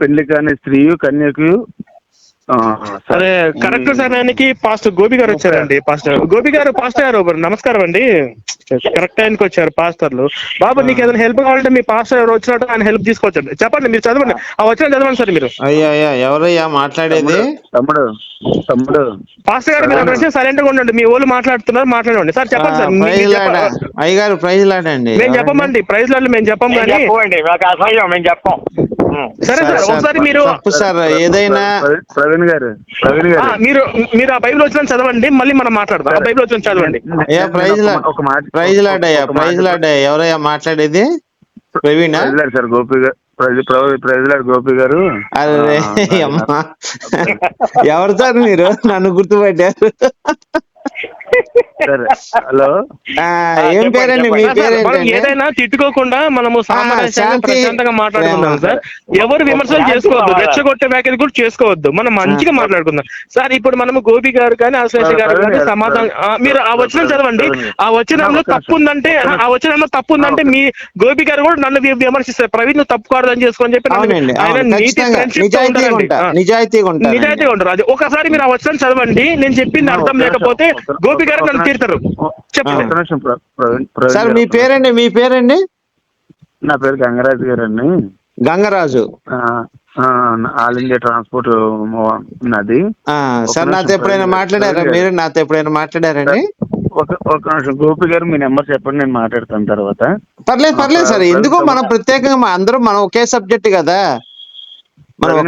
పెళ్ళి కాని స్త్రీ కన్యకు ఆ, సార్. అదే కరెక్ట్ సమయానికి పాస్టర్ గోపి గారు వచ్చారండి పాస్టర్. గోపి గారు పాస్టర్ గారు నమస్కారం అండి. కరెక్ట్ టైంకి వచ్చారు పాస్టర్లు. బాబు నీకు ఏదైనా హెల్ప్ కావాలంటే మీ పాస్టర్ ఎవరు వచ్చినట్టు ఆయన హెల్ప్ తీసుకోవచ్చండి చెప్పండి మీరు చదవండి. ఆ వచ్చిన చదవండి సార్ మీరు. అయ్యా అయ్యా ఎవరయ్యా మాట్లాడేది? తమ్ముడు తమ్ముడు పాస్టర్ గారు మీరు ఒక సైలెంట్గా ఉండండి. మీ వాళ్ళు మాట్లాడుతున్నారు మాట్లాడండి సార్ చెప్పండి సార్ అయ్యగారు ప్రైజ్ లాడండి. మేము చెప్పమండి ప్రైజ్ లాడ్లు మేము చెప్పం కానీ మేము చెప్పం. సరే సార్ ఒకసారి మీరు సార్ ఏదైనా ప్రవీణ్- గారు ప్రవీణ్ గారు. మీరు మీరు ఆ బైబిల్ వచ్చిన చదవండి మళ్ళీ మనం మాట్లాడదాం. ఆ బైబిల్ వచ్చిన చదవండి. అయ్యా ప్రైజ్ ఒక మాట ప్రైజ్ లాడ్ అయ్యా ఒక మాట- ప్రైజ్ లాడ్ అయ్యా ఎవరయ్యా మాట్లాడేది? ప్రవీణ? Sir Gopi garu prize prize- prize lord Gopi garu. అరే అమ్మా. ఎవరు సార్ మీరు? నన్ను గుర్తుపట్టారు. హలో? ఏం పేరండి మీ మనం ఏదైనా తిట్టుకోకుండా మనము సామరస్యంగా శాంతి, ప్రశాంతంగా మాట్లాడుకుందాం. సార్. ఎవరు విమర్శలు చేసుకోవద్దు? రెచ్చగొట్టే వ్యాఖ్యలు కూడా చేసుకోవద్దు. మనం మంచిగా మాట్లాడుకుందాం. సార్ ఇప్పుడు మనము గోపి గారు కానీ సార్, గారు కానీ సమాధానం మీరు ఆ వచనం చదవండి. ఆ వచనంలో తప్పు ఉందంటే ఆ వచనంలో తప్పు ఉందంటే మీ గోపి గారు కూడా నన్ను విమర్శిస్తారు. ప్రవీణ్ నువ్వు తప్పు కాదు అని చేసుకొని చెప్పి ఆయన నీతి నిజాయితీగా ఉంటారు. అది ఒకసారి మీరు ఆ వచనం చదవండి. నేను చెప్పింది అర్థం లేకపోతే నిమిషం, గోపి గారు నన్ను. తీరుతారు. చెప్పండి. సార్. మీ పేరండి మీ పేరండి? నా పేరు గంగరాజు గారు అండి గంగరాజు ఆల్ ఇండియా ట్రాన్స్పోర్ట్ నాది. సార్ నాతో ఎప్పుడైనా మాట్లాడారా. మీరు? నాతో ఎప్పుడైనా మాట్లాడారండి? ఒక ఒక నిమిషం. గోపి గారు మీ నెంబర్ చెప్పండి నేను మాట్లాడతాను తర్వాత. పర్లేదు పర్లేదు సార్. ఎందుకో. మనం ప్రత్యేకంగా అందరం మనం ఒకే సబ్జెక్ట్ కదా. మనం.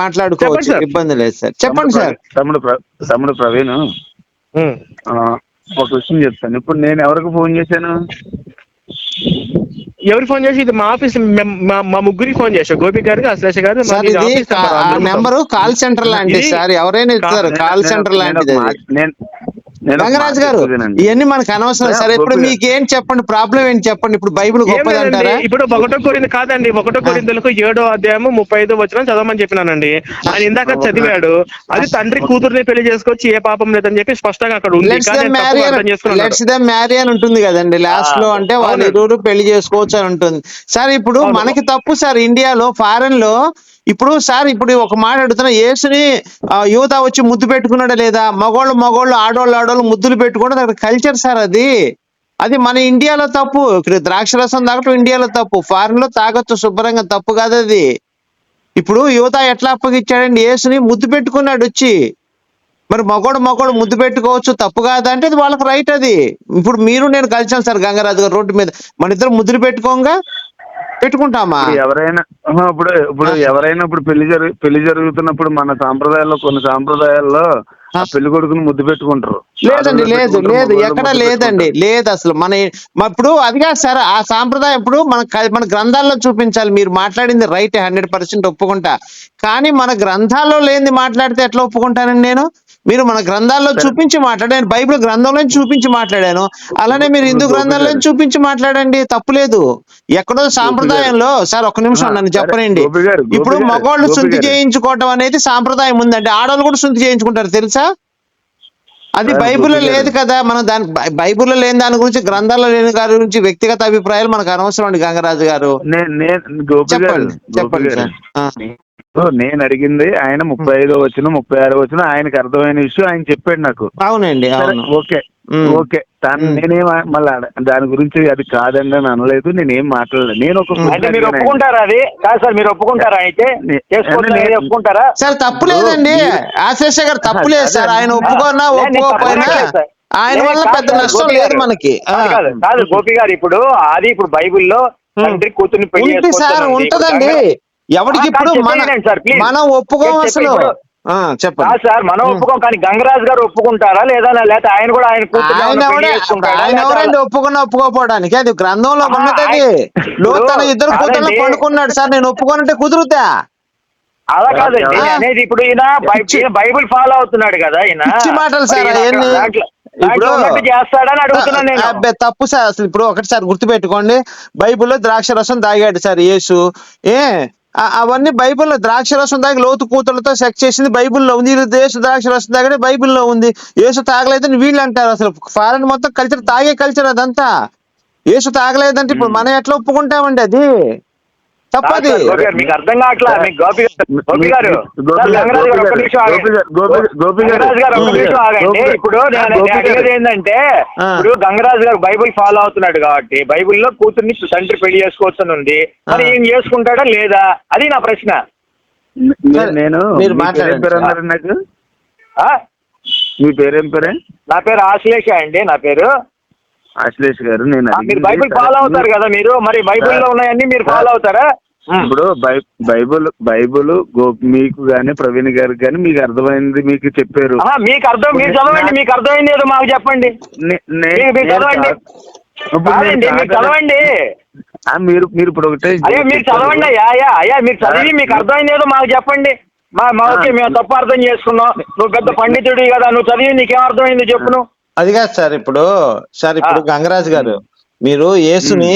మాట్లాడుకోవచ్చు. ఇబ్బంది లేదు సార్. చెప్పండి సార్. తమ్ముడు తమ్ముడు ప్రవీణ్. ఒక విషయం చెప్తాను. ఇప్పుడు నేను ఎవరికి ఫోన్ చేశాను? ఎవరు ఫోన్ చేసి ఇది మా ఆఫీస్ మెం- ముగ్గురికి ఫోన్ చేశారు గోపి గారికి అశ్లేష గారు నెంబర్. ఆ అందరం నెంబర్ కాల్ సెంటర్ లాంటిది సార్ ఎవరైనా ఇస్తారు కాల్ సెంటర్ లాంటిది నేను- మాట గారు. ఇవన్నీ మనకు అనవసరం సార్ ఇప్పుడు. మీకు ఏం చెప్పండి? ప్రాబ్లం ఏంటి చెప్పండి? ఇప్పుడు బైబిల్ ఏం గొప్పది లేదండి, అంటారా ఇప్పుడు ఒకటో కొరింది కాదండి. ఒకటో కొరిందులకు ఏడో అధ్యాయము ముప్పై ఐదో వచ్చిన చదవమని చెప్పినానండి. ఆయన ఇందాక చదివాడు అది తండ్రి కూతుర్ని పెళ్ళి చేసుకోవచ్చు ఏ పాపం లేదని చెప్పి స్పష్టంగా అక్కడ ఉంది. అని ఉంటుంది కదండి. లాస్ట్లో అంటే వాళ్ళు. ఇరువురు పెళ్ళి చేసుకోవచ్చు అని ఉంటుంది. సార్ ఇప్పుడు. మనకి తప్పు సార్. ఇండియాలో ఫారెన్లో ఇప్పుడు సార్ ఇప్పుడు ఒక మాట అడుగుతున్నా యేసుని యువత వచ్చి ముద్దు పెట్టుకున్నాడా లేదా? మగోళ్ళు మగోళ్ళు ఆడోళ్ళు ఆడోళ్ళు ముద్దులు పెట్టుకోవడం అక్కడ కల్చర్ సార్ అది. అది మన ఇండియాలో తప్పు. ఇక్కడ ద్రాక్ష రసం తాగటం ఇండియాలో తప్పు. ఫారెన్లో తాగొచ్చు శుభ్రంగా తప్పు కాదు అది. ఇప్పుడు యువత ఎట్లా అప్పగిచ్చాడండి యేసుని ముద్దు పెట్టుకున్నాడు వచ్చి. మరి మగోడు మగోడు ముద్దు పెట్టుకోవచ్చు తప్పు కాదంటే అది వాళ్ళకి రైట్ అది. ఇప్పుడు మీరు నేను కలిసాను సార్ గంగరాజు గారు రోడ్డు మీద. మన ఇద్దరు ముద్దులు పెట్టుకోగా. పెట్టుకుంటామా? ఎవరైనా ఇప్పుడు ఇప్పుడు ఎవరైనా ఇప్పుడు పెళ్ళి జరుగు పెళ్ళి జరుగుతున్నప్పుడు మన సాంప్రదాయాల్లో కొన్ని సాంప్రదాయాల్లో ఆ. పెళ్ళి కొడుకుని ముద్దు పెట్టుకుంటారు. లేదండి లేదు లేదు ఎక్కడ లేదండి. లేదు అసలు. మన ఇప్పుడు అది కాదు సార్ ఆ సాంప్రదాయం ఇప్పుడు మన మన గ్రంథాల్లో చూపించాలి. మీరు మాట్లాడింది రైట్ హండ్రెడ్ పర్సెంట్ ఒప్పుకుంటా. కానీ మన గ్రంథాల్లో లేనిది మాట్లాడితే ఎట్లా ఒప్పుకుంటానండి నేను? మీరు మన గ్రంథాల్లో చూపించి మాట్లాడాను బైబిల్ గ్రంథంలో చూపించి మాట్లాడాను. అలానే మీరు హిందూ గ్రంథంలో చూపించి మాట్లాడండి. తప్పులేదు ఎక్కడో సాంప్రదాయంలో సార్ ఒక నిమిషం నన్ను చెప్పనండి. ఇప్పుడు మగవాళ్ళు శుద్ధి. చేయించుకోవటం అనేది సాంప్రదాయం ఉందండి. ఆడవాళ్ళు కూడా శుద్ధి చేయించుకుంటారు తెలుసా? అది బైబిల్లో. లేదు కదా. మనం దాని బైబిల్లో లేని దాని గురించి గ్రంథాల్లో లేని దాని గురించి వ్యక్తిగత అభిప్రాయాలు మనకు అనవసరం అండి గంగరాజు గారు. నేను చెప్పండి చెప్పండి సార్. అడిగింది ఆయన ముప్పై ఐదో వచ్చిన ముప్పై ఆరో వచ్చిన ఆయనకు అర్థమైన విషయం ఆయన చెప్పాడు నాకు. అవునండి అవును. ఓకే. ఓకే. ఉమ్. నేనేం మళ్ళీ దాని గురించి అది కాదండి అని అనలేదు నేనేం మాట్లాడలేదు. నేను ఒక మీరు. ఒప్పుకుంటారా అది? కాదు సార్ మీరు ఒప్పుకుంటారా అయితే? చేసుకోవట్లేదు ఒప్పుకుంటారా? సార్ తప్పు లేదండి. ఆశేష గారు తప్పు లేదు సార్. ఆయన ఒప్పుకోనా ఒప్పుకోకపోయినా. ఆయన వల్ల పెద్ద నష్టం గోపి లేదు గారు. మనకి. కాదు, గోపి గారు ఇప్పుడు అది ఇప్పుడు బైబిల్లో తండ్రి కూతుర్ని పెళ్ళి సార్ ఉంటదండి. ఆ, ఇప్పుడు మన చెప్పేయండి చెప్పండి, సార్ మనం ఒప్పుకోం కానీ గంగరాజు గారు ఒప్పుకుంటారా లేదా లేకపోతే ఆయన కూడా ఆయన ఆయన ఎవరండి ఒప్పుకున్న ఒప్పుకోపోవడానికి. అది గ్రంథంలో ఉన్నది అది. ఆయన- లో తన ఇద్దరు కూతుర్లు. పండుకున్నాడు సార్ నేను ఒప్పుకోనంటే కుదురుతా? అలా కాదండి. అనేది ఇప్పుడు ఈయన బైబిల్ ఫాలో అవుతున్నాడు కదా ఈయన. మాటలు సార్ అవన్నీ. దాంట్లో- ఇప్పుడు దాంట్లో ఉన్నట్టు చేస్తాడని అడుగుతున్నాను నేను. అబ్బే, తప్పు సార్ అసలు ఇప్పుడు ఒకటి సార్ గుర్తుపెట్టుకోండి. బైబిల్లో ద్రాక్ష రసం తాగాడు సార్ యేసు. ఏ? అవన్నీ బైబిల్లో ద్రాక్ష రసం తాగి లోతు కూతులతో సెక్స్ చేసింది. బైబిల్లో ఉంది. యేసు ద్రాక్ష రసం తాగడే బైబిల్లో ఉంది. యేసు తాగలేదని వీళ్ళు అంటారు. అసలు ఫారెన్ మొత్తం కల్చర్ తాగే కల్చర్ అదంతా. యేసు తాగలేదంటే ఇప్పుడు మనం ఎట్లా ఒప్పుకుంటామండి అది? తప్పది. మీకు అర్థం కావట్లా? మీకు గోపి గారు గోపి గారు గారు, గంగరాజు గారు ఒక్క గోపి నిమిషం ఆగండి. ఇప్పుడు ఏంటంటే. ఇప్పుడు గంగరాజు గారు బైబిల్ ఫాలో అవుతున్నాడు కాబట్టి బైబిల్లో కూతుర్ని తండ్రి పెళ్ళి చేసుకోవచ్చు అని ఉంది. మరి. ఈయన చేసుకుంటాడా లేదా? అది నా ప్రశ్న. నేను మీరు నాకు? ఆ? మీ పేరేం పేరే? నా పేరు ఆశ్లేష అండి నా పేరు. అశ్లేష్ గారు నేను మీరు బైబిల్ ఫాలో అవుతారు కదా మీరు? మరి బైబిల్లో సార్. ఉన్నాయన్నీ మీరు ఫాలో అవుతారా. ఇప్పుడు బైబిల్ బైబిల్ గో మీకు గాని ప్రవీణ్ గారికి గాని మీకు అర్థమైంది మీకు చెప్పారు. మీకు అర్థం మీరు చదవండి మీకు అర్థమైంది ఏదో మాకు చెప్పండి. చదవండి. చదవండి. మీరు మీరు ఇప్పుడు ఒకటే మీరు చదవండి అయ్యా అయ్యా అయ్యా మీరు చదివి మీకు అర్థమైంది ఏదో మాకు చెప్పండి. మా మా ఓకే మేము తప్పు అర్థం చేసుకున్నాం. నువ్వు పెద్ద పండితుడి కదా నువ్వు చదివి నీకేం అర్థమైంది చెప్పు నువ్వు. అది కాదు సార్ ఇప్పుడు సార్ ఇప్పుడు. గంగరాజు గారు మీరు యేసుని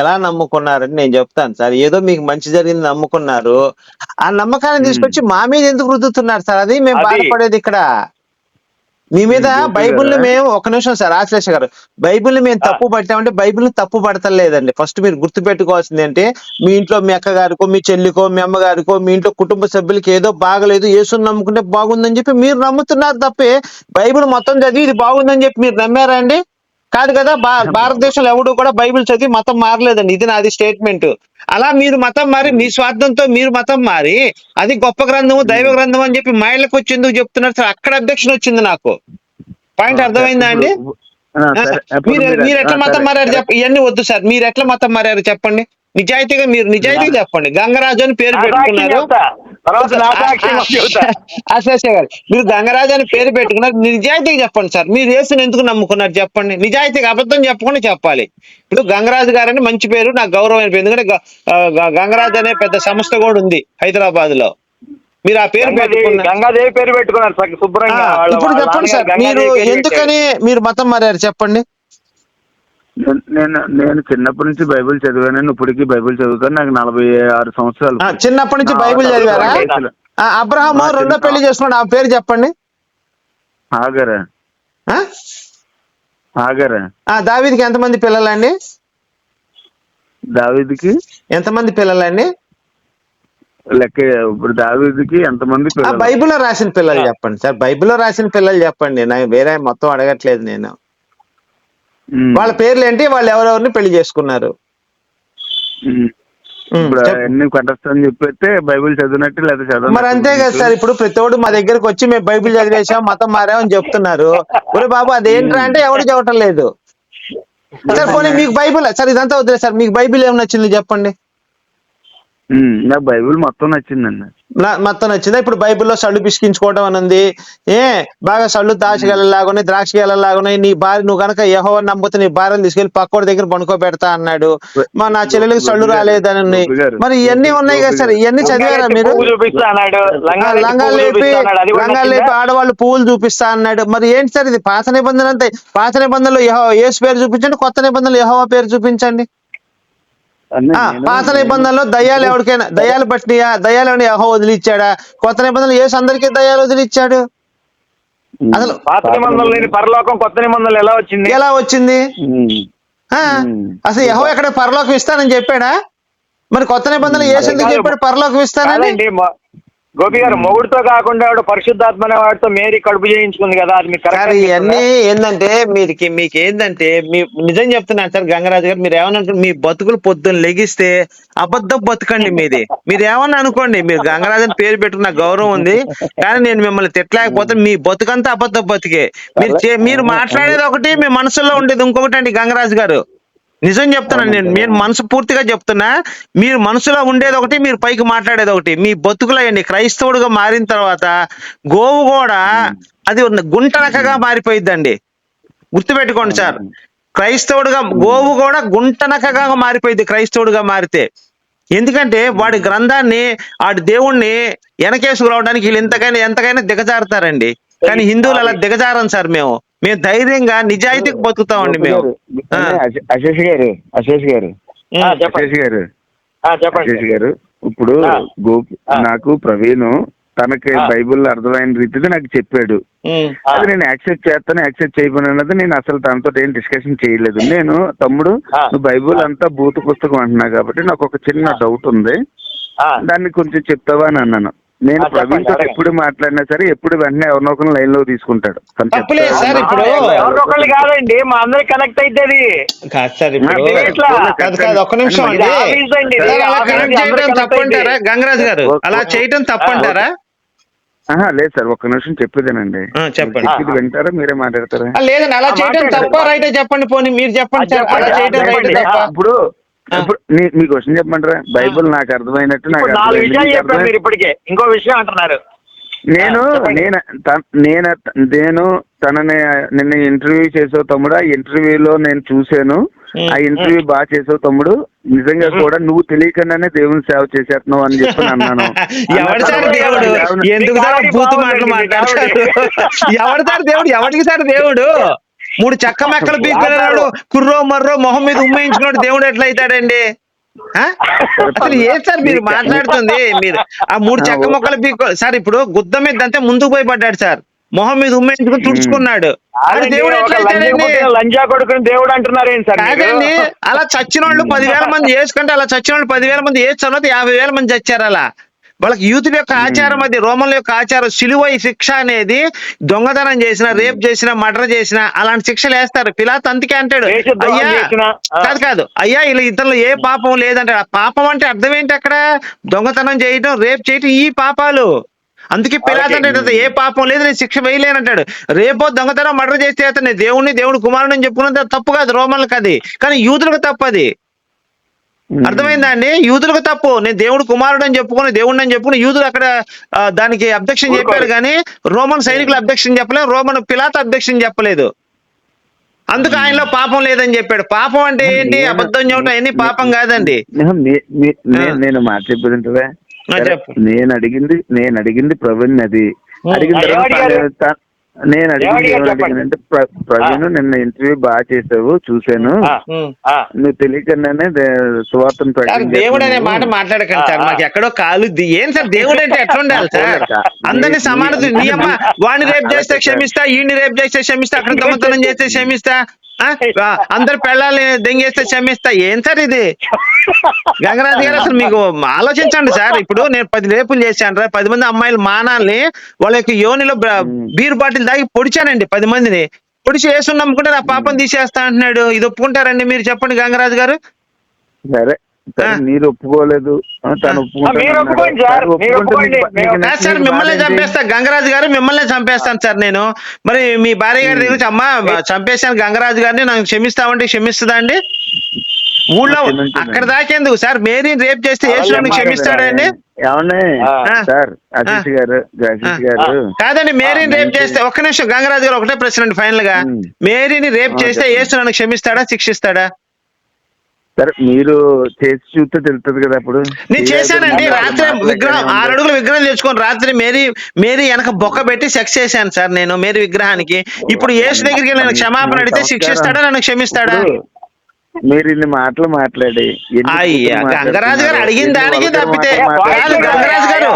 ఎలా నమ్ముకున్నారని నేను చెప్తాను సార్. ఏదో మీకు మంచి జరిగింది నమ్ముకున్నారు. ఆ నమ్మకాన్ని తీసుకొచ్చి మా మీద ఎందుకు రుద్దుతున్నారు సార్? అది మేము అది. బాధపడేది ఇక్కడ. మీ మీద గోపి బైబిల్ గారా? మేము ఒక నిమిషం సార్ ఆశ్లేష గారు. బైబిల్ మేము తప్పు పట్టామంటే బైబిల్ తప్పు పడతలేదండి. ఫస్ట్ మీరు గుర్తు పెట్టుకోవాల్సింది అంటే మీ ఇంట్లో మీ అక్కగారికో మీ చెల్లికో మీ అమ్మగారికో మీ ఇంట్లో కుటుంబ సభ్యులకి ఏదో బాగలేదు యేసుని నమ్ముకుంటే బాగుందని చెప్పి మీరు నమ్ముతున్నారు తప్పే. బైబిల్ మొత్తం చదివి ఇది బాగుందని చెప్పి మీరు నమ్మారా అండి? కాదు కదా భారతదేశంలో ఎవడు కూడా బైబిల్ చదివి మతం మారలేదండి. ఇది నాది స్టేట్మెంట్. అలా మీరు మతం మారి మీ స్వార్థంతో మీరు మతం మారి అది గొప్ప గ్రంథము దైవ గ్రంథం అని చెప్పి మైళ్ళకి వచ్చి ఎందుకు చెప్తున్నారు సార్? అక్కడ అబ్జెక్షన్ వచ్చింది నాకు. పాయింట్ అర్థమైందా అండి? మీరు ఎట్లా మతం. మారారు? చెప్ప ఇవన్నీ వద్దు సార్. మీరు ఎట్లా మతం మారారు చెప్పండి? నిజాయితీగా మీరు నిజాయితీగా చెప్పండి. గంగరాజు అని పేరు పెట్టుకున్నారు. గారు మీరు గంగరాజు అని పేరు పెట్టుకున్నారు. నిజాయితీగా చెప్పండి సార్. మీరు యేసుని ఎందుకు నమ్ముకున్నారు చెప్పండి. నిజాయితీగా అబద్ధం చెప్పకుండా చెప్పాలి. ఇప్పుడు గంగరాజు గారు అని మంచి పేరు నాకు గౌరవమైన పేరు. ఎందుకంటే గంగరాజు అనే పెద్ద సంస్థ కూడా ఉంది హైదరాబాద్లో మీరు ఆ పేరు పెట్టుకున్నారు ఇప్పుడు చెప్పండి సార్. మీరు ఎందుకని మీరు మతం మారారు చెప్పండి. నేను- నేను నేను చిన్నప్పటి నుంచి బైబిల్ చదివాను. ఇప్పటికీ బైబిల్ చదువుతాను. నాకు నలభై ఆరు సంవత్సరాలు. చిన్నప్పటి నుంచి బైబిల్ చదివారా? అబ్రహాము నా రెండో పెళ్ళి చేసుకున్నాడు. ఆ పేరు చెప్పండి. ఆగరా? ఆగరా. ఆ దావీదికి ఎంతమంది పిల్లలండి? దావీదికి? ఎంతమంది పిల్లలండి? లెక్క ఇప్పుడు దావీదికి ఎంతమంది బైబిల్లో రాసిన పిల్లలు చెప్పండి. సార్ బైబిల్లో రాసిన పిల్లలు చెప్పండి. నాకు వేరే మొత్తం అడగట్లేదు నేను. వాళ్ళ పేర్లు ఏంటి వాళ్ళు ఎవరెవరిని పెళ్ళి చేసుకున్నారు. అన్ని చెప్పితే బైబిల్ చదివినట్టు లేదా మరి అంతే కదా సార్. ఇప్పుడు ప్రతివాడు మా దగ్గరకు వచ్చి మేము బైబిల్ చదివేసాం మతం మారామని చెప్తున్నారు. ఒరే బాబు అదేంట్రా అంటే ఎవరు చెప్పటం లేదు. సార్ పోనీ మీకు బైబిల్ సార్ ఇదంతా వద్దులే సార్. మీకు బైబిల్ ఏం నచ్చింది చెప్పండి. నాకు బైబిల్ మొత్తం నచ్చిందండి. మొత్తం నచ్చిందా? ఇప్పుడు బైబిల్లో సళ్ళు పిసికించుకోవడం అని ఉంది ఏ బాగా సళ్ళు దాచగలలాగున్నాయి ద్రాక్ష గెలలాగున్నాయి నీ భార్య నువ్వు కనుక యహో నమ్మితే నీ భార్యను తీసుకెళ్ళి పక్కోడి దగ్గర పనుకోబెడతా అన్నాడు. మా నా చెల్లెలకి సళ్ళు రాలేదని ఉన్నాయి. మరి ఇవన్నీ ఉన్నాయి కదా సార్ ఇవన్నీ చదివారా మీరు? లంగా లేపి లంగాలు లేపి? ఆడవాళ్ళు పువ్వులు చూపిస్తా అన్నాడు. మరి ఏంటి సార్ ఇది? పాత నిబంధన అంతే. పాత నిబంధనలు యహో యేసు పేరు చూపించండి కొత్త నిబంధనలు యహోవా పేరు చూపించండి. పాత నిబంధనలో దయ్యాలు ఎవరికైనా దయ్యాలు పట్టినయా? దయ్యాలు ఏమైనా యహో వదిలిచ్చాడా? కొత్త నిబంధనలు యేసు అందరికీ దయ్యాలు వదిలిచ్చాడు. అసలు పాత నిబంధనలు లేని పరలోకం కొత్త నిబంధనలు ఎలా వచ్చింది? ఎలా వచ్చింది. అసలు యహో ఎక్కడ పరలోకం ఇస్తానని చెప్పాడా? మరి కొత్త నిబంధనలు యేసు ఎందుకు చెప్పాడు? పరలోకం ఇస్తానని? గోపి గారు మొగుడుతో కాకుండా పరిశుద్ధాత్మ అనే వాడితో మేరీ కడుపు చేయించుకుంది కదా అది మీకు సార్ ఇవన్నీ ఏంటంటే మీకు మీకు ఏంటంటే మీ నిజం చెప్తున్నాను సార్ గంగరాజు గారు మీరు ఏమన్నా మీ బతుకులు పొద్దున్న లెగిస్తే అబద్ధం బతుకండి మీది. మీరు ఏమన్నా అనుకోండి మీరు గంగరాజు అని పేరు పెట్టుకున్న గౌరవం ఉంది కానీ నేను మిమ్మల్ని తిట్టలేకపోతే మీ బతుకంతా అబద్ధం బతికే. మీరు మీరు మాట్లాడేది ఒకటి మీ మనసులో ఉండేది ఇంకొకటి అండి గంగరాజు గారు. నిజం చెప్తున్నాను నేను. నేను మనసు పూర్తిగా చెప్తున్నా. మీరు మనసులో ఉండేది ఒకటి మీరు పైకి మాట్లాడేది ఒకటి. మీ బతుకులయండి. క్రైస్తవుడుగా మారిన తర్వాత గోవు కూడా అది ఉన్న గుంటనకగా మారిపోయిద్దండి. గుర్తుపెట్టుకోండి సార్. క్రైస్తవుడుగా గోవు కూడా గుంటనకగా మారిపోయింది క్రైస్తవుడుగా మారితే. ఎందుకంటే వాడి గ్రంథాన్ని వాడి దేవుణ్ణి వెనకేసుకురావడానికి వీళ్ళు ఎంతకైనా ఎంతకైనా దిగజారుతారండి. కానీ హిందువులు అలా దిగజారం సార్ మేము. మేము ధైర్యంగా నిజాయితీకి బతుకుతామండి మేము. అశేష్ గారు అశేష్ గారు. అశేష్ గారు. అశేష్ గారు ఇప్పుడు. గోపి. నాకు ప్రవీణ్ తనకి. బైబిల్ అర్థమైన రీతిలో నాకు చెప్పాడు. అది నేను యాక్సెప్ట్ చేస్తాను యాక్సెప్ట్ చేయబోను అన్నది నేను అసలు తనతో ఏం డిస్కషన్ చేయలేదు. నేను తమ్ముడు. నువ్వు బైబిల్ అంతా భూత పుస్తకం అంటున్నావు కాబట్టి నాకు ఒక చిన్న డౌట్ ఉంది. ఆ. దాన్ని కొంచెం చెప్తావా? అని అన్నాను. నేను ప్రవీణ్తో. ఎప్పుడు మాట్లాడినా సరే ఎప్పుడు వెంటనే ఎవరినో ఒకరిని లైన్లో తీసుకుంటాడు తప్పులేదు. సార్ ఇప్పుడు ఎవరికొకళ్ళు కాదండి మా అందరికి కనెక్ట్ అయితే అది కాదు సార్ ఇప్పుడు ఒక్క నిమిషం అండి అలా కనెక్ట్ చేయడం తప్పంటారా. గంగరాజు గారు. అలా చేయడం తప్పంటారా ఆహా, లేదు సార్ ఒక్క నిమిషం చెప్పేదేనండి ఆ, చెప్పండి. ఇది వింటారా మీరే మాట్లాడతారా లేదండి అలా చేయడం. తప్ప రైటే చెప్పండి పోనీ మీరు చెప్పండి సార్ అలా చెప్పండి, చేయడం అది రైటే చెప్పండి. తప్ప ఇప్పుడు ఇప్పుడు మీ- క్వశ్చన్ చెప్పమంటారా? బైబిల్ నాకు అర్థమైనట్టు నాకు నాలుగు. విషయాలు చెప్పారు మీరు ఇప్పటికే. ఇంకో విషయం అంటున్నారు. నేను. నేను నేను నేను తనని నిన్న ఇంటర్వ్యూ చేసావు తమ్ముడు ఆ ఇంటర్వ్యూలో నేను చూశాను. ఆ ఇంటర్వ్యూ బాగా చేసావు తమ్ముడు. నిజంగా కూడా నువ్వు తెలియకుండానే దేవుని సేవ చేసేస్తున్నావు అని చెప్పి అన్నాను. ఎవడు సార్ అన్న దేవుడు? తర్వాత ఎందుకు మీ సార్ కామెడీ బూతు బాగుందండి, మాటలు మీ మాట్లాడతారు ఎవడు సార్ దేవుడు? ఎవరికి సార్ దేవుడు? మూడు చక్క మెక్కలు పీక్కున్నాడు. కుర్రో మర్రో మొహం మీద ఉమ్మేయించుకున్నాడు. దేవుడు ఎట్లా అవుతాడండి ఆ? అసలు ఏ సార్ మీరు మాట్లాడుతుంది? మీరు ఆ మూడు చెక్క మొక్కలు పీక్కో సార్ ఇప్పుడు గుద్ద మీద అంతే ముందుకు పోయి పడ్డాడు సార్. మొహం మీద ఉమ్మేయించుకుని తుడుచుకున్నాడు. దేవుడు లంజా కొడుకుని దేవుడు అంటున్నారు? కాదండి అలా చచ్చిన వాళ్ళు పదివేల మంది వేసుకుంటే అలా చచ్చిన వాళ్ళు పదివేల మంది వేసి తర్వాత యాభై వేల మంది చచ్చారు అలా. వాళ్ళకి యూతుల యొక్క ఆచారం అది రోమన్ల యొక్క ఆచారం సిలువై శిక్ష అనేది దొంగతనం చేసిన రేప్ చేసిన మర్డర్ చేసిన అలాంటి శిక్షలు వేస్తారు. పిలాత్ అందుకే అంటాడు అయ్యా. కాదు కాదు. అయ్యా ఇలా ఇతరులు ఏ పాపం లేదంటాడు. ఆ పాపం అంటే అర్థం ఏంటి అక్కడ? దొంగతనం చేయటం రేప్ చేయటం ఈ పాపాలు. అందుకే పిలాత్. అంటే ఏ పాపం లేదు నేను శిక్ష వేయలేనంటాడు. రేపో దొంగతనం మర్డర్ చేస్తే అతను దేవుణ్ణి దేవుడు కుమారుడు అని చెప్పుకున్నది తప్పు కాదు రోమన్లకు అది. కానీ యూదులకు తప్పు అది. అర్థమైందా అండి? యూదులకు తప్పు. నేను దేవుడు కుమారుడు అని చెప్పుకుని దేవుడిని అని చెప్పుకుని యూదులు అక్కడ దానికి అబ్జెక్షన్ చెప్పారు కానీ రోమన్ సైనికులు అబ్జెక్షన్ చెప్పలేదు రోమన్ పిలాత్ అబ్జెక్షన్ చెప్పలేదు. అందుకు ఆయనలో పాపం లేదని చెప్పాడు. పాపం అంటే ఏంటి? అబద్ధం చెప్పడం అన్ని పాపం కాదండి. నేను- మాట చెప్పేదంటే ఆ, చెప్పు. నేను అడిగింది నేను అడిగింది ప్రవీణ్ అది. అడిగిన తర్వాత నేను అడిగింది ఏమడిగారు ఏమని చెప్పండి. అడిగానంటే ప్ర- ప్రవీణ్ నిన్న ఇంటర్వ్యూ బాగా చేసావు. ఆ. నువ్వు తెలియకుండానే ప్రకటించేస్తున్నావు. దేవుడు అనే మాట మాట్లాడకండి సార్. మాకు ఎక్కడో కాలు ఏం సార్ దేవుడు అంటే ఎట్లా ఉండాలి సార్ అందరినీ సమానత నీ అమ్మ వాడిని రేపు చేస్తే క్షమిస్తా ఈయన్ని రేపు చేస్తే క్షమిస్తా అక్కడ దొంగతనం చేస్తే క్షమిస్తా అందరి పెళ్ళాలని దెంగేస్తే క్షమిస్తా. ఏం సార్ ఇది? గంగరాజు గారు అసలు మీకు ఆలోచించండి సార్. ఇప్పుడు నేను పది రేపులు చేశాను రా. పది మంది అమ్మాయిలు మానాల్ని వాళ్ళ యొక్క యోనిలో బ్ర- బాటిల్ దాగి పొడిచానండి పది మందిని. పొడిచి వేసుకుని నమ్ముకుంటే నా పాపం తీసేస్తా అంటున్నాడు. ఇది ఒప్పుకుంటారండి మీరు చెప్పండి గంగరాజు గారు. సరే. మీరు ఒప్పుకోలేదు. తను సార్, మిమ్మల్ని? చంపేస్తా. గంగరాజు గారు మిమ్మల్ని చంపేస్తాను సార్ నేను. మరి మీ భార్య గారి దగ్గర అమ్మా చంపేశాను గంగరాజు గారిని నాకు క్షమిస్తామంటే క్షమిస్తుందా అండి? ఊళ్ళో. అక్కడ దాకేందుకు సార్? మేరీని రేప్ చేస్తే యేసుని క్షమిస్తాడండి. సార్ గారు గారు. కాదండి మేరీని రేప్ చేస్తే ఒక్క నిమిషం గంగరాజు గారు ఒకటే ప్రశ్న అండి ఫైనల్గా. మేరీని రేప్ చేస్తే. యేసు నన్ను క్షమిస్తాడా శిక్షిస్తాడా? సరే మీరు చేసి చూస్తే తెలుస్తుంది కదా అప్పుడు నేను చేశానండి రాత్రి విగ్రహం ఆరు అడుగుల విగ్రహం తెచ్చుకొని రాత్రి మేరీ మేరీ వెనక బొక్క పెట్టి సెక్స్ చేశాను సార్ నేను మేరీ విగ్రహానికి ఇప్పుడు యేసు దగ్గరికి వెళ్ళి నేను క్షమాపణ అడిగితే శిక్షిస్తాడా నన్ను క్షమిస్తాడా మీరు ఇన్ని మాటలు మాట్లాడి అయ్యా, గంగరాజు గారు అడిగిన దానికి తప్పితే కాదు. గంగరాజు గారు.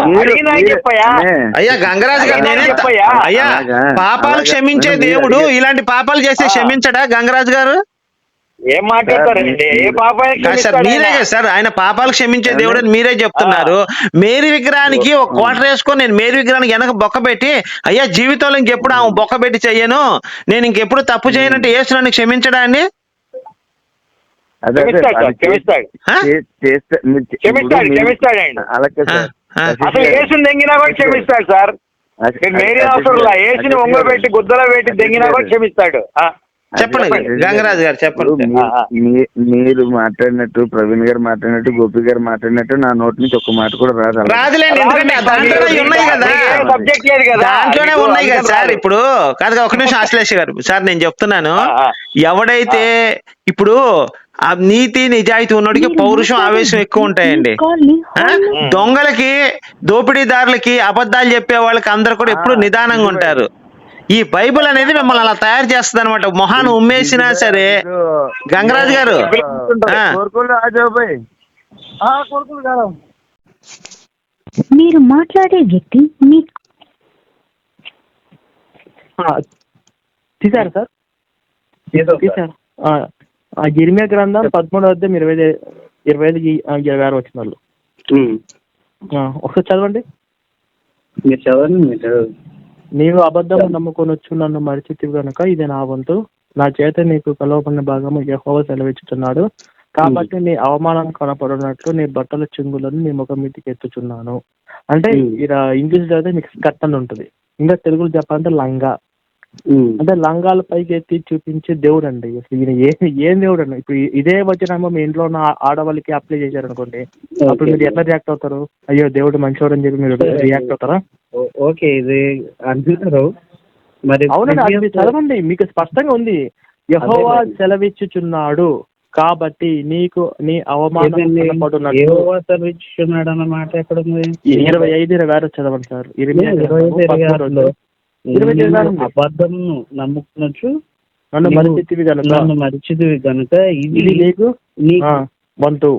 అయ్యా గంగరాజు గారు నేనే. అయ్యా పాపాలు. క్షమించే దేవుడు. ఇలాంటి పాపాలు చేస్తే. క్షమించడా గంగరాజు గారు ఏం మాట్లాడతారండి ఏ మీరే సార్ ఆయన పాపాలు క్షమించే దేవుడు అని మీరే చెప్తున్నారు మేరీ విగ్రహానికి ఒక కోటర్ వేసుకొని నేను మేరీ విగ్రహానికి వెనక బొక్క పెట్టి అయ్యా జీవితంలో ఇంకెప్పుడు ఆమె బొక్క పెట్టి చెయ్యను నేను ఇంకెప్పుడు తప్పు చేయనంటే యేసు నన్ను క్షమించడా అండి అదే, అదే, క్షమిస్తాడు సార్, అది చే- క్షమిస్తాడు. ఆ? చే- చేస్తే మీరు చే- క్షమిస్తాడు, ఇప్పుడు మీరు- క్షమిస్తాడండి. అలాగే సార్ ఆ, ఆ. ఆశీష్ అసలు గారు. ఏసుని దెంగినా కూడా క్షమిస్తాడు సార్ మీరు అవసరం ఏసుని ఒంగో. పెట్టి గుద్దలో పెట్టి దెంగినా కూడా. క్షమిస్తాడు ఆ. చెప్పండి. గంగరాజు గారు చెప్పండి. మీరు మాట్లాడినట్టు ప్రవీణ్ గారు మాట్లాడినట్టు గోపి గారు మాట్లాడినట్టు నా నోటి నుంచి ఒక్క మాట కూడా రాదు. రాదులేండి ఎందుకంటే దాంట్లోనే ఉన్నాయి కదా. దాంట్లోనే ఉన్నాయి కదా సార్. ఇప్పుడు. కాదు ఒక నిమిషం ఆశ్లేష గారు సార్ నేను చెప్తున్నాను. ఎవడైతే ఇప్పుడు ఆ నీతి నిజాయితీ ఉన్నోడికి పౌరుషం ఆవేశం ఎక్కువ ఉంటాయండి? దొంగలకి దోపిడీదారులకి అబద్ధాలు చెప్పే వాళ్ళకి అందరు కూడా ఎప్పుడు నిదానంగా ఉంటారు. ఈ బైబిల్ అనేది మిమ్మల్ని అలా తయారు చేస్తుంది అనమాట మొహాన్ని ఉమ్మేసినా సరే. గంగరాజు గారు. మీరు మాట్లాడే వ్యక్తి మీ తీసారు సార్? తీసారు ఆ, ఆ ఇరిమియా గ్రంథం పదమూడవ అధ్యాయం ఇరవై ఐదు- ఇరవై ఐదు ఇరవై ఆరు వచ్చిన వాళ్ళు ఒకసారి చదవండి. మీరు చదవండి మీరు చదవండి. నీవు అబద్ధం నమ్ముకొనొచ్చు నన్ను మరిచితివి కనుక ఇది నా వంతు. నా చేత నీకు కలవబడిన భాగము యెహోవా సెలవిచ్చుచున్నాడు. కాబట్టి నీ అవమానం కనపడినట్లు నీ బట్టల చెంగులను నీ ముఖం మీదకి ఎత్తుచున్నాను. అంటే Hmm. ఇలా ఇంగ్లీష్ చదివితే మీకు స్కర్ట్ అని ఉంటుంది ఇంకా తెలుగులో చెప్పాలంటే లంగా. అంటే లంగాల పైకి ఎత్తి చూపించే దేవుడు అండి అసలు ఈయన ఏ ఏం దేవుడు అండి ఇప్పుడు ఇదే వచనము మీ ఇంట్లో ఉన్న ఆడవాళ్ళకి అప్లై చేశారు అనుకోండి అప్పుడు మీరు ఎట్లా రియాక్ట్ అవుతారు? అయ్యో దేవుడు మంచివాడు అని చెప్పి మీరు రియాక్ట్ అవుతారా? ఓకే ఇది అంటున్నారు. మరి అవునండి అది చదవండి. మీకు స్పష్టంగా ఉంది. యహోవా. సెలవిచ్చుచున్నాడు కాబట్టి నీకు నీ అవమానం ఇరవై ఐదు ఇరవై ఆరు చదవండి సార్. ఇరవై అబద్ధంను నమ్ముకునొచ్చు నన్ను మరిచితివి కనుక నన్ను మరిచిదివి కనుక ఇది నీకు ఆ, వంతు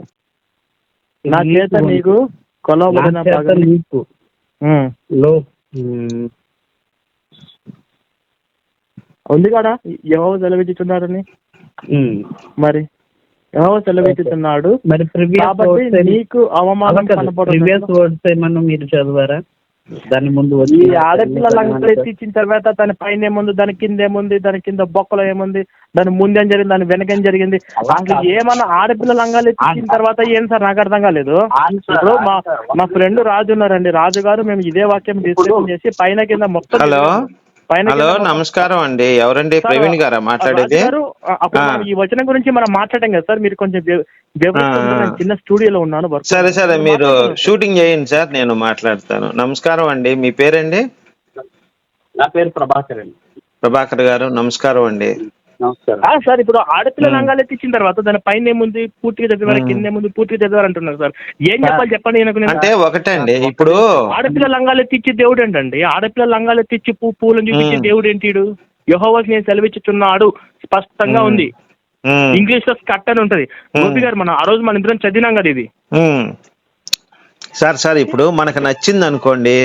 నా చేత నీకు నా కొలవబడిన భాగం నీకు. లో. ఉంది కదా? యహో సెలవిచ్చుచున్నాడని? ఉమ్. మరి యహో సెలవిచ్చుచున్నాడు. మరి ప్రివియస్ నీకు అవమానం ప్రివియస్ వర్డ్స్ ఏమన్నా మీరు చదివారా? దాని ముందు ఈ వచ్చి ఆడపిల్ల లంకలు ఎత్తిచ్చిన తర్వాత దాని పైన ఏముంది? దాని కింద ఏముంది? దాని కింద బొక్కలో ఏముంది? దాని ముందేం జరిగింది? దాని వెనకేం జరిగింది? అసలు ఏమన్నా ఆడపిల్ల లంగాలు ఎత్తిచ్చిన తర్వాత ఏం సార్? నాకు అర్థం కాలేదు. ఇప్పుడు మా మా ఫ్రెండ్ రాజు ఉన్నారండి. రాజు గారు మేము ఇదే వాక్యం డిస్కషన్ చేసి పైన కింద మొత్తం హలో? పైన హలో నమస్కారం అండి. ఎవరండి? ప్రవీణ్ గారా మాట్లాడేది? ఈ వచనం గురించి మనం మాట్లాడాం కదా సార్. మీరు కొంచెం చిన్న స్టూడియోలో ఉన్నాను వర్క్ సరే సరే. మీరు. షూటింగ్ చేయండి సార్. నేను మాట్లాడతాను. నమస్కారం అండి. మీ పేరండి? నా పేరు ప్రభాకర్ అండి. ప్రభాకర్ గారు నమస్కారం అండి. నమస్కారం. సార్ ఇప్పుడు ఆడపిల్ల. లంగాలు ఎత్తిచ్చిన తర్వాత దాని పైన ఏముంది? పూర్తిగా చదివారు. కింద ఏముంది? పూర్తిగా చదివారు అంటున్నారు సార్. ఏం చెప్పాలి? చెప్పండి నేను? అంటే ఒకటండి ఇప్పుడు ఆడపిల్ల లంగాలు ఎత్తిచ్చి దేవుడు ఏంటండి? ఆడపిల్ల లంగాలు ఎత్తిచ్చి పూ పూలను చూపించే. దేవుడు ఏంటిడు యహోవాకి నేను సెలవిచ్చుచున్నాడు. స్పష్టంగా. ఉంది. ఇంగ్లీష్లో స్కట్ అని ఉంటది. గోపి గారు మనం ఆ రోజు మన ఇద్దరం చదివినాం కదా ఇది. సార్ సార్ ఇప్పుడు మనకు నచ్చింది అనుకోండి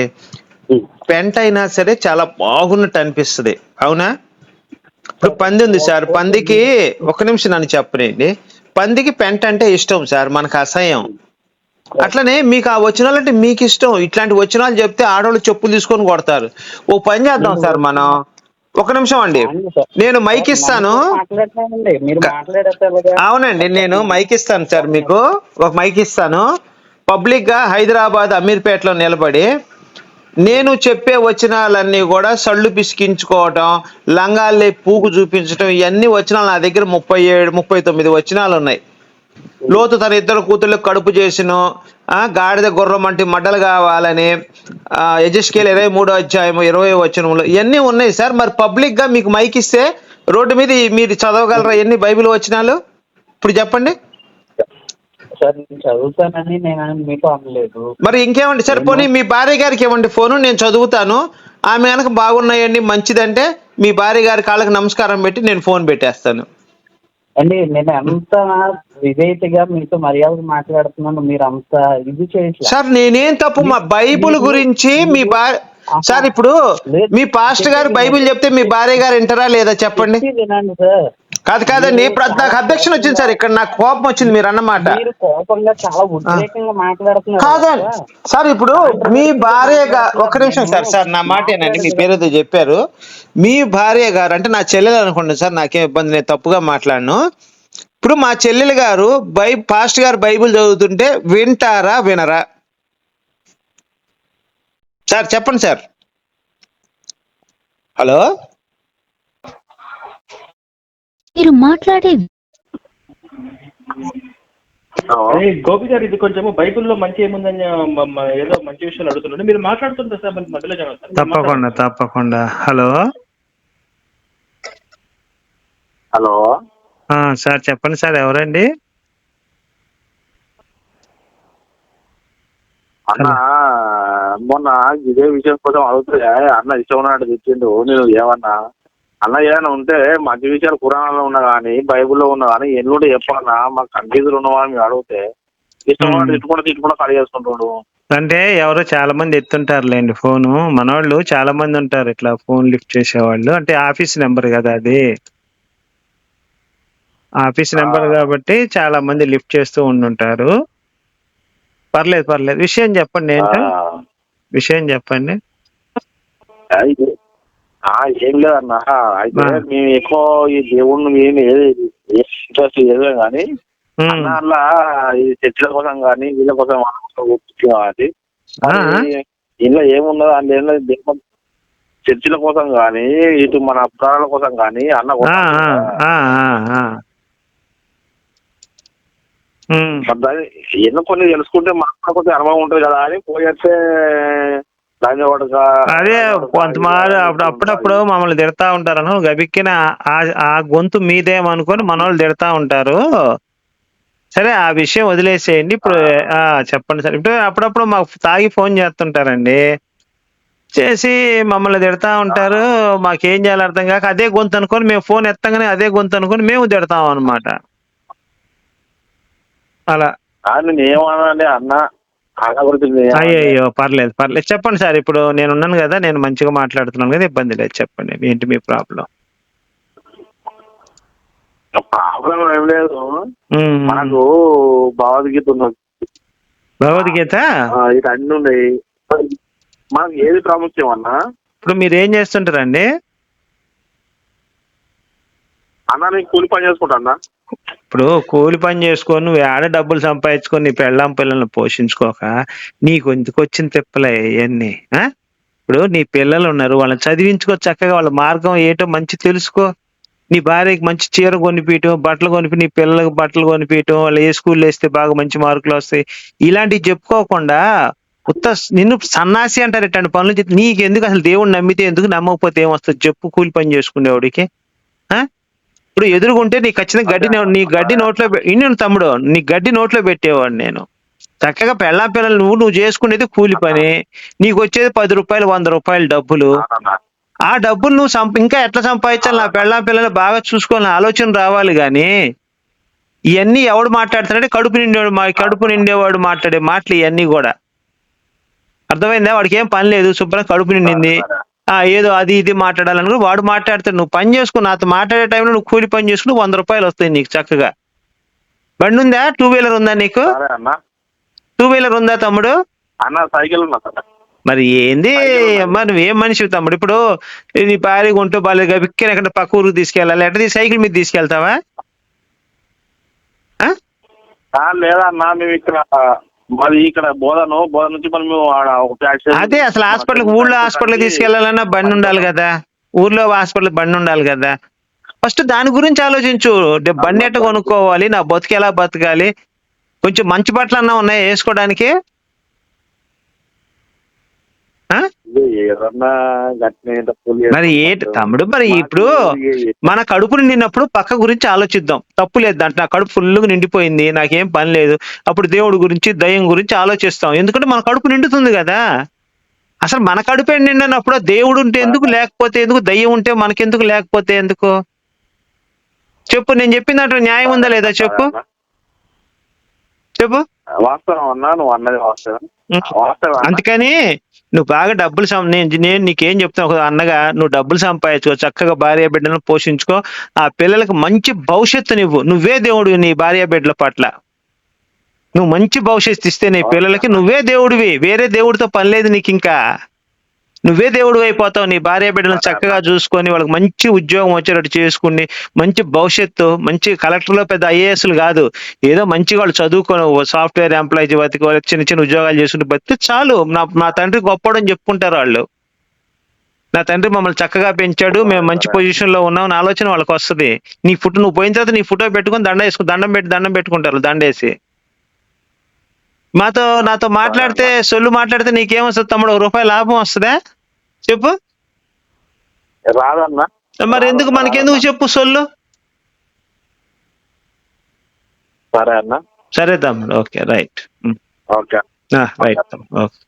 పెంట అయినా సరే చాలా బాగున్నట్టు అనిపిస్తుంది. అవునా? ఇప్పుడు పంది ఉంది సార్. పందికి ఒక నిమిషం నన్ను చెప్పనండి పందికి పెంట అంటే ఇష్టం సార్ మనకు అసహ్యం. అట్లనే మీకు ఆ వచనాలు అంటే మీకు ఇష్టం. ఇట్లాంటి వచనాలు చెప్తే ఆడవాళ్ళు చెప్పులు తీసుకొని కొడతారు. ఓ పని చేద్దాం సార్ మనం. ఒక నిమిషం అండి. నేను మైక్ ఇస్తాను? అవునండి నేను మైక్ ఇస్తాను సార్ మీకు. ఒక మైక్ ఇస్తాను. పబ్లిక్గా హైదరాబాద్ అమీర్పేటలో నిలబడి నేను చెప్పే వచనాలన్నీ కూడా సళ్ళు పిసికించుకోవటం లంగాల్ని పూకు చూపించటం ఇవన్నీ వచనాలు నా దగ్గర ముప్పై ఏడు ముప్పై తొమ్మిది వచనాలు ఉన్నాయి. లోతు తన ఇద్దరు కూతుళ్ళు కడుపు చేసిన ఆ, గాడిద గుర్రం వంటి మడ్డలు కావాలని యజస్కేల్ ఇరవై మూడో అధ్యాయం ఇరవై వచనంలో ఇవన్నీ ఉన్నాయి సార్. మరి పబ్లిక్గా మీకు మైక్ ఇస్తే రోడ్డు మీద మీరు చదవగలరా ఎన్ని బైబిల్ వచనాలు? ఇప్పుడు చెప్పండి. సార్ నేను చదువుతానని నేను మీతో అనలేదు. మరి ఇంకేమండి సార్ పోనీ మీ భార్య గారికి ఇవ్వండి ఫోను? నేను చదువుతాను. ఆమె కనుక బాగున్నాయండి మంచిదంటే మీ భార్య గారి కాళ్ళకి నమస్కారం పెట్టి నేను ఫోన్ పెట్టేస్తాను. అండి నేను ఎంత విధేయతగా మీతో మర్యాద మాట్లాడుతున్నాను మీరు అంత ఇది చేయట్లేదు. సార్ నేనేం తప్పు? మా బైబుల్ గురించి మీ భార్య సార్ ఇప్పుడు మీ పాస్ట్ గారు బైబిల్ చెప్తే మీ భార్య గారు వింటారా లేదా? చెప్పండి. వినండి సార్. కాదు కాదండి ఇప్పుడు నాకు అబ్జెక్షన్ వచ్చింది సార్. ఇక్కడ నాకు కోపం వచ్చింది మీరు అన్నమాట. కాదండి కదా. సార్ ఇప్పుడు మీ భార్య గారు ఒక్క నిమిషం సార్ సార్ నా మాట ఏనండి మీ పేరు ఏదో చెప్పారు. మీ భార్య గారు అంటే నా చెల్లెలు అనుకోండి సార్ నాకేం ఇబ్బంది నేను తప్పుగా మాట్లాడను. ఇప్పుడు మా చెల్లెలు గారు బై పాస్ట్ గారు బైబిల్ చదువుతుంటే వింటారా వినరా? సార్ చెప్పండి సార్. హలో? మీరు మాట్లాడే గోపి గారు ఇది కొంచెం బైబిల్లో మంచి ఏముందని ఏదో మంచి విషయాలు అడుగుతున్నాడు. మీరు మాట్లాడుతుంటారు సార్ మరి మధ్యలో జనం సార్. తప్పకుండా తప్పకుండా. హలో హలో సార్ చెప్పండి సార్ ఎవరండి? అన్న మొన్న ఇదే విషయం కోసం అడుగుతే అన్న ఇష్టం ఉన్నట్టు తెచ్చిండు. నేను ఏమన్నా? అన్న ఏమైనా ఉంటే మంచి విషయాలు పురాణాల్లో ఉన్నా కానీ బైబిల్లో ఉన్నా కానీ ఎన్నుంటే చెప్పన్నా మాకు కన్ఫ్యూజన్ ఉన్నవా మీరు అడిగితే ఇష్టం. తిట్టుకుంటూ తిట్టుకుంటూ కట్ చేసుకుంటాడు. అంటే ఎవరో చాలా మంది ఎత్తుంటారులేండి ఫోను. మనోళ్ళు చాలా మంది ఉంటారు ఇట్లా ఫోన్ లిఫ్ట్ చేసేవాళ్ళు. అంటే ఆఫీస్ నెంబర్ కదా అది. ఆఫీస్ నెంబర్ కాబట్టి చాలా మంది లిఫ్ట్ చేస్తూ ఉండుంటారు. పర్లేదు పర్లేదు. విషయం చెప్పండి ఏంటో? విషయం చెప్పండి. ఏం లేదన్న అయితే. మేము ఎక్కువ ఈ దేవుడిని ఏది ఇంట్రెస్ట్ ఏదో కానీ. అన్న అలా ఈ చర్చిల కోసం కానీ వీళ్ళ కోసం వాళ్ళ కోసం ఆ. ఇంట్లో ఏమున్నదో అందులో ఏం లేదు దేవుడు చర్చిల కోసం కానీ ఇటు మన పురాణాల కోసం కానీ అన్న కోసం ఎన్నో కొన్ని తెలుసుకుంటే మనకు కొంచెం అనుభవం ఉంటుంది కదా అని పోయేస్తే అదే కొంతమారు అప్పుడు అప్పుడప్పుడు మమ్మల్ని తిడతా ఉంటారు. గబిక్కిన ఆ- గొంతు మీదేమనుకొని మన వాళ్ళు తిడతా ఉంటారు. సరే ఆ విషయం వదిలేసేయండి. ఇప్పుడు చెప్పండి సార్. ఇప్పుడు అప్పుడప్పుడు మాకు తాగి ఫోన్ చేస్తుంటారండి. చేసి మమ్మల్ని తిడతా ఉంటారు. మాకేం చేయాలి అర్థం కాక అదే గొంతు అనుకొని మేము ఫోన్ ఎత్తగానే అదే గొంతు అనుకొని మేము తిడతాం అనమాట అలా. నేను ఏమన్నానండి అన్న అయ్యయ్యో పర్లేదు పర్లేదు. చెప్పండి సార్ ఇప్పుడు నేను ఉన్నాను కదా నేను మంచిగా మాట్లాడుతున్నాను కదా ఇబ్బంది లేదు చెప్పండి. ఏంటి మీ ప్రాబ్లం? ప్రాబ్లం ఏం లేదు. మనకు భగవద్గీత ఉన్నది భగవద్గీత? ఇటు అన్ని ఉన్నాయి. మనకు ఏది ప్రాముఖ్యం అన్న? ఇప్పుడు మీరు ఏం చేస్తుంటారండి? అన్న నేను కూలి పని చేసుకుంటా అన్న. ఇప్పుడు కూలి పని చేసుకొని నువ్వు ఆడ డబ్బులు సంపాదించుకొని నీ పెళ్ళాం పిల్లల్ని పోషించుకోక నీకు ఎందుకు వచ్చిన తిప్పలే ఇవన్నీ ఆ? ఇప్పుడు నీ పిల్లలు ఉన్నారు వాళ్ళని చదివించుకో చక్కగా వాళ్ళ మార్గం ఏటో మంచి తెలుసుకో. నీ భార్యకి మంచి చీర కొనిపించటం బట్టలు కొనిపి నీ పిల్లలకు బట్టలు కొనిపించటం వాళ్ళు ఏ స్కూల్లో వేస్తే బాగా మంచి మార్కులు వస్తాయి. ఇలాంటివి చెప్పుకోకుండా ఉత్త నిన్ను సన్నాసి అంటారు ఇట్లాంటి పనులు చేస్తే నీకు ఎందుకు అసలు దేవుడిని నమ్మితే ఎందుకు నమ్మకపోతే ఏమొస్తుంది చెప్పు కూలి పని చేసుకునేవాడికి. ఇప్పుడు ఎదురుగుంటే నీ ఖచ్చితంగా గడ్డి నో- గడ్డి నోట్లో ఇన్ని తమ్ముడు నీ గడ్డి నోట్లో పెట్టేవాడు నేను. చక్కగా పెళ్ళాం పిల్లలు నువ్వు నువ్వు చేసుకునేది కూలి పని. నీకు వచ్చేది పది రూపాయలు వంద రూపాయలు డబ్బులు. ఆ డబ్బులు నువ్వు సంప ఇంకా ఎట్లా సంపాదించాలి? నా పెళ్ళాం పిల్లలు బాగా చూసుకోవాలని ఆలోచన రావాలి కానీ ఇవన్నీ ఎవడు మాట్లాడుతున్నాడే కడుపు నిండేవాడు మా కడుపు నిండేవాడు మాట్లాడే మాటలు ఇవన్నీ కూడా. అర్థమైందా? వాడికి ఏం పని లేదు శుభ్రం కడుపు నిండింది. ఏదో అది ఇది మాట్లాడాలని వాడు మాట్లాడతాడు. నువ్వు పని చేసుకో నాతో మాట్లాడే టైంలో నువ్వు కూలి పని చేసుకుని వంద రూపాయలు వస్తాయి నీకు చక్కగా. బండి ఉందా? టూ వీలర్ ఉందా నీకు? టూ వీలర్ ఉందా తమ్ముడు? అన్న సైకిల్ మరి ఏంది? అమ్మా నువ్వేం మనిషి తమ్ముడు? ఇప్పుడు నీ భార్య ఉంటూ బాగా బిక్కిన ఎక్కడ పక్క ఊరికి తీసుకెళ్ళాలి? ఎట్లా సైకిల్ మీద తీసుకెళ్తావా? లేదన్నా మేము ఇక్కడ మాది ఇక్కడ బోధను బోధ నుంచి మనం అదే అసలు హాస్పిటల్ ఊళ్ళో హాస్పిటల్ తీసుకెళ్ళాలన్నా బండి ఉండాలి కదా. ఊర్లో హాస్పిటల్ బండి ఉండాలి కదా. ఫస్ట్ దాని గురించి ఆలోచించు. బండి ఎట్ట కొనుక్కోవాలి నా బతుకు ఎలా బతకాలి? కొంచెం మంచి బట్టలు అన్నా ఉన్నాయి వేసుకోవడానికి ఆ? ఏదన్నా గట్టిన తప్పులు మరి ఏంటి తమ్ముడు మరి ఇప్పుడు మన కడుపు నిండినప్పుడు పక్క గురించి ఆలోచిద్దాం. తప్పు లేదు దాంట్లో నా కడుపు ఫుల్గా నిండిపోయింది నాకేం పని లేదు. అప్పుడు దేవుడి గురించి దయ్యం గురించి ఆలోచిస్తాం. ఎందుకంటే మన కడుపు నిండుతుంది కదా. అసలు మన కడుపే నిండినప్పుడు దేవుడు ఉంటే ఎందుకు లేకపోతే ఎందుకు దయ్యం ఉంటే మనకెందుకు లేకపోతే ఎందుకు? చెప్పు నేను చెప్పిన దాంట్లో న్యాయం ఉందా లేదా చెప్పు? చెప్పు. వాస్తవం అన్నా నువ్వు అన్నది వాస్తవం. అందుకని నువ్వు బాగా డబ్బులు నేను నేను నీకేం చెప్తాను ఒక అన్నగా నువ్వు డబ్బులు సంపాదించుకో చక్కగా భార్య బిడ్డలను పోషించుకో ఆ పిల్లలకు మంచి భవిష్యత్తు నువ్వు నువ్వే దేవుడు నీ భార్య బిడ్డల పట్ల. నువ్వు మంచి భవిష్యత్తు ఇస్తే నీ పిల్లలకి నువ్వే దేవుడివి వేరే దేవుడితో పని లేదు నీకు ఇంకా నువ్వే దేవుడు అయిపోతావు నీ భార్య బిడ్డలను చక్కగా చూసుకొని వాళ్ళకి మంచి ఉద్యోగం వచ్చేటట్టు చేసుకుని మంచి భవిష్యత్తు మంచి కలెక్టర్లో పెద్ద ఐఏఎస్లు కాదు. ఏదో మంచి వాళ్ళు చదువుకొని సాఫ్ట్వేర్ ఎంప్లాయీ బతికి వాళ్ళు చిన్న చిన్న ఉద్యోగాలు చేసుకుని బతికి చాలు. నా నా తండ్రి గొప్పడని చెప్పుకుంటారు వాళ్ళు. నా తండ్రి మమ్మల్ని చక్కగా పెంచాడు మేము మంచి పొజిషన్లో ఉన్నాం అనే ఆలోచన వాళ్ళకి వస్తుంది. నీ ఫోటో నువ్వు పోయిన తర్వాత నీ ఫోటో పెట్టుకొని దండ వేసుకుని దండం పెట్టి దండం పెట్టుకుంటారు దండేసి. మాతో నాతో మాట్లాడితే సొల్లు మాట్లాడితే నీకేమొస్తుంది తమ్ముడు? ఒక రూపాయి లాభం వస్తుందా? చెప్పు. రాదన్నా. మరి ఎందుకు? మనకెందుకు చెప్పు సొల్లు? సరే అన్న. సరే తమ్ముడు. Okay right. ఓకే. రైట్ తమ్ముడు. ఓకే.